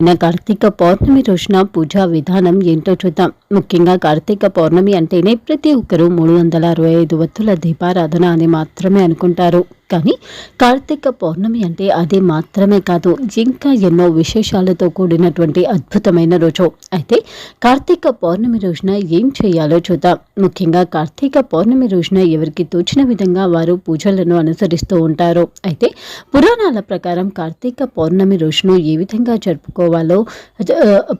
నిన్న కార్తీక పౌర్ణమి రోజున పూజా విధానం ఏంటో చూద్దాం. ముఖ్యంగా కార్తీక పౌర్ణమి అంటేనే ప్రతి ఒక్కరూ మూడు వందల అరవై ఐదు వత్తుల దీపారాధన అని మాత్రమే అనుకుంటారు. కానీ కార్తీక పౌర్ణమి అంటే అది మాత్రమే కాదు ఇంకా ఎన్నో విశేషాలతో కూడినటువంటి అద్భుతమైన రోజు. అయితే కార్తీక పౌర్ణమి రోజున ఏం చేయాలో చూద్దాం. ముఖ్యంగా కార్తీక పౌర్ణమి రోజున ఎవరికి తోచిన విధంగా వారు పూజలను అనుసరిస్తూ ఉంటారు. అయితే పురాణాల ప్రకారం కార్తీక పౌర్ణమి రోజును ఏ విధంగా జరుపుకోవాలో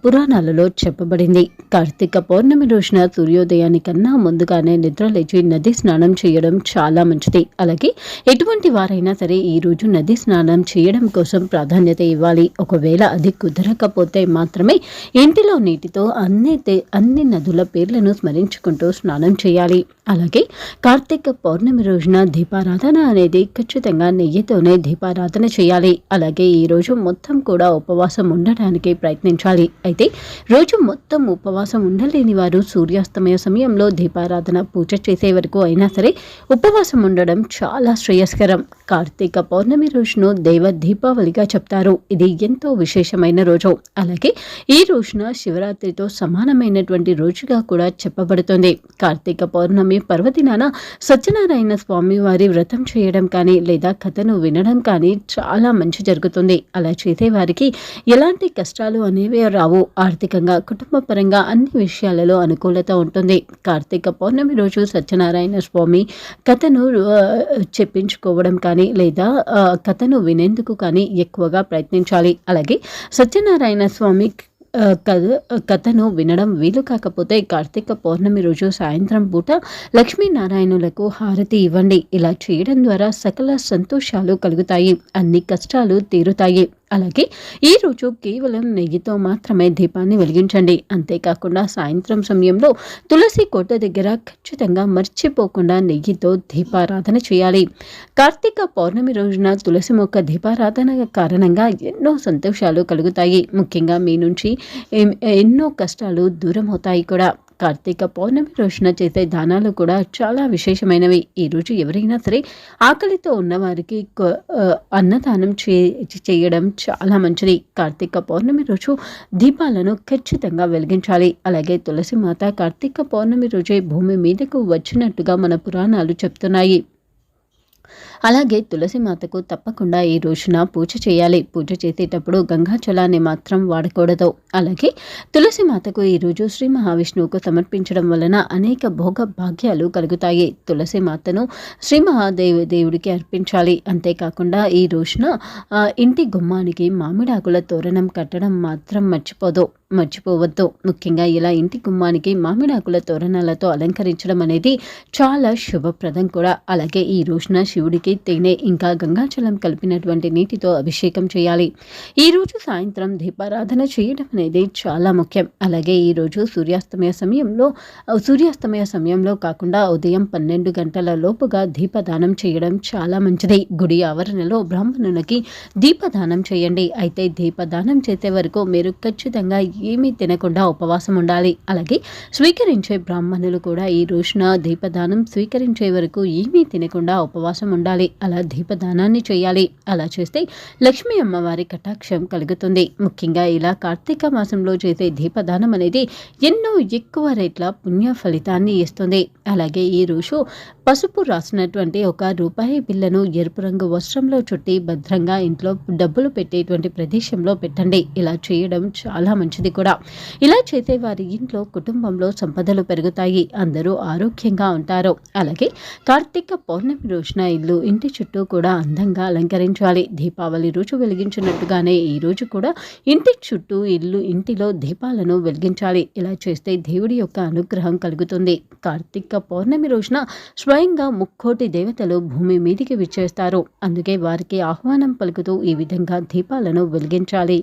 పురాణాలలో చెప్పబడింది. కార్తీక పౌర్ణమి రోజున సూర్యోదయానికన్నా ముందుగానే నిద్ర లేచి నది స్నానం చేయడం చాలా మంచిది. అలాగే ఎటువంటి ఎలాంటి వారైనా సరే ఈరోజు నది స్నానం చేయడం కోసం ప్రాధాన్యత ఇవ్వాలి. ఒకవేళ అది కుదరకపోతే మాత్రమే ఇంటిలో నీటితో అన్ని అన్ని నదుల పేర్లను స్మరించుకుంటూ స్నానం చేయాలి. అలాగే కార్తీక పౌర్ణమి రోజున దీపారాధన అనేది ఖచ్చితంగా నెయ్యితోనే దీపారాధన చేయాలి. అలాగే ఈ రోజు మొత్తం కూడా ఉపవాసం ఉండడానికి ప్రయత్నించాలి. అయితే రోజు మొత్తం ఉపవాసం ఉండలేని వారు సూర్యాస్తమయ సమయంలో దీపారాధన పూజ చేసే వరకు అయినా సరే ఉపవాసం ఉండడం చాలా శ్రేయస్కరం. కార్తీక పౌర్ణమి రోజును దేవ దీపావళిగా చెప్తారు. ఇది ఎంతో విశేషమైన రోజు. అలాగే ఈ రోజున శివరాత్రితో సమానమైనటువంటి రోజుగా కూడా చెప్పబడుతుంది. కార్తీక పౌర్ణమి పర్వదినాన సత్యనారాయణ స్వామి వారి వ్రతం చేయడం కానీ లేదా కథను వినడం కానీ చాలా మంచి జరుగుతుంది. అలా చేసే వారికి ఎలాంటి కష్టాలు అనేవి రావు. ఆర్థికంగా కుటుంబ పరంగా అన్ని విషయాలలో అనుకూలత ఉంటుంది. కార్తీక పౌర్ణమి రోజు సత్యనారాయణ స్వామి కథను చెప్పించుకోవడం కానీ లేదా కథను వినేందుకు కానీ ఎక్కువగా ప్రయత్నించాలి. అలాగే సత్యనారాయణ స్వామి కథ కథను వినడం వీలు కాకపోతే కార్తీక పౌర్ణమి రోజు సాయంత్రం పూట లక్ష్మీనారాయణులకు హారతి ఇవ్వండి. ఇలా చేయడం ద్వారా సకల సంతోషాలు కలుగుతాయి. అన్ని కష్టాలు తీరుతాయి. అలాగే ఈరోజు కేవలం నెయ్యితో మాత్రమే దీపాన్ని వెలిగించండి. అంతేకాకుండా సాయంత్రం సమయంలో తులసి కోట దగ్గర ఖచ్చితంగా మర్చిపోకుండా నెయ్యితో దీపారాధన చేయాలి. కార్తీక పౌర్ణమి రోజున తులసి మొక్క దీపారాధన కారణంగా ఎన్నో సంతోషాలు కలుగుతాయి. ముఖ్యంగా మీ నుంచి ఎన్నో కష్టాలు దూరం అవుతాయి కూడా. కార్తీక పౌర్ణమి రోజున చేసే దానాలు కూడా చాలా విశేషమైనవి. ఈరోజు ఎవరైనా సరే ఆకలితో ఉన్నవారికి అన్నదానం చే చేయడం చాలా మంచిది. కార్తీక పౌర్ణమి రోజు దీపాలను ఖచ్చితంగా వెలిగించాలి. అలాగే తులసి మాత కార్తీక పౌర్ణమి రోజే భూమి మీదకు వచ్చినట్టుగా మన పురాణాలు చెప్తున్నాయి. అలాగే తులసి మాతకు తప్పకుండా ఈ రోజున పూజ చేయాలి. పూజ చేసేటప్పుడు గంగాచలాన్ని మాత్రం వాడకూడదు. అలాగే తులసి మాతకు ఈరోజు శ్రీ మహావిష్ణువుకు సమర్పించడం వలన అనేక భోగ భాగ్యాలు కలుగుతాయి. తులసి మాతను శ్రీ మహాదేవ దేవుడికి అర్పించాలి. అంతేకాకుండా ఈ రోజున ఇంటి గుమ్మానికి మామిడాకుల తోరణం కట్టడం మాత్రం మర్చిపోదు మర్చిపోవద్దు. ముఖ్యంగా ఇలా ఇంటి గుమ్మానికి మామిడాకుల తోరణాలతో అలంకరించడం అనేది చాలా శుభప్రదం కూడా. అలాగే ఈ రోజున శివుడికి తేనె ఇంకా గంగాజలం కలిపినటువంటి నీటితో అభిషేకం చేయాలి. ఈ రోజు సాయంత్రం దీపారాధన చేయడం అనేది చాలా ముఖ్యం. అలాగే ఈరోజు సూర్యాస్తమయ సమయంలో సూర్యాస్తమయ సమయంలో కాకుండా ఉదయం పన్నెండు గంటల లోపుగా దీపదానం చేయడం చాలా మంచిది. గుడి ఆవరణలో బ్రాహ్మణులకి దీపదానం చేయండి. అయితే దీపదానం చేసే వరకు మీరు ఖచ్చితంగా ఏమీ తినకుండా ఉపవాసం ఉండాలి. అలాగే స్వీకరించే బ్రాహ్మణులు కూడా ఈ రోజున దీపదానం స్వీకరించే వరకు ఏమీ తినకుండా ఉపవాసం ఉండాలి. అలా దీపదానాన్ని చేయాలి. అలా చేస్తే లక్ష్మీ అమ్మవారి కటాక్షం కలుగుతుంది. ముఖ్యంగా ఇలా కార్తీక మాసంలో చేసే దీపదానం అనేది ఎన్నో ఎక్కువ రేట్ల పుణ్య ఫలితాన్ని ఇస్తుంది. అలాగే ఈ రోజు పసుపు రాసినటువంటి ఒక రూపాయి బిల్లను ఎరుపు రంగు వస్త్రంలో చుట్టి భద్రంగా ఇంట్లో డబ్బులు పెట్టేటువంటి ప్రదేశంలో పెట్టండి. ఇలా చేయడం చాలా మంచిది కూడా. ఇలా చేసే వారి ఇంట్లో కుటుంబంలో సంపదలు పెరుగుతాయి. అందరూ ఆరోగ్యంగా ఉంటారు. అలాగే కార్తీక పౌర్ణమి రోజున ఇల్లు ఇంటి చుట్టూ కూడా అందంగా అలంకరించాలి. దీపావళి రోజు వెలిగించినట్టుగానే ఈ రోజు కూడా ఇంటి చుట్టూ ఇల్లు ఇంటిలో దీపాలను వెలిగించాలి. ఇలా చేస్తే దేవుడి యొక్క అనుగ్రహం కలుగుతుంది. కార్తీక పౌర్ణమి రోజున స్వయంగా ముక్కోటి దేవతలు భూమి మీదికి విచ్చేస్తారు. అందుకే వారికి ఆహ్వానం పలుకుతూ ఈ విధంగా దీపాలను వెలిగించాలి.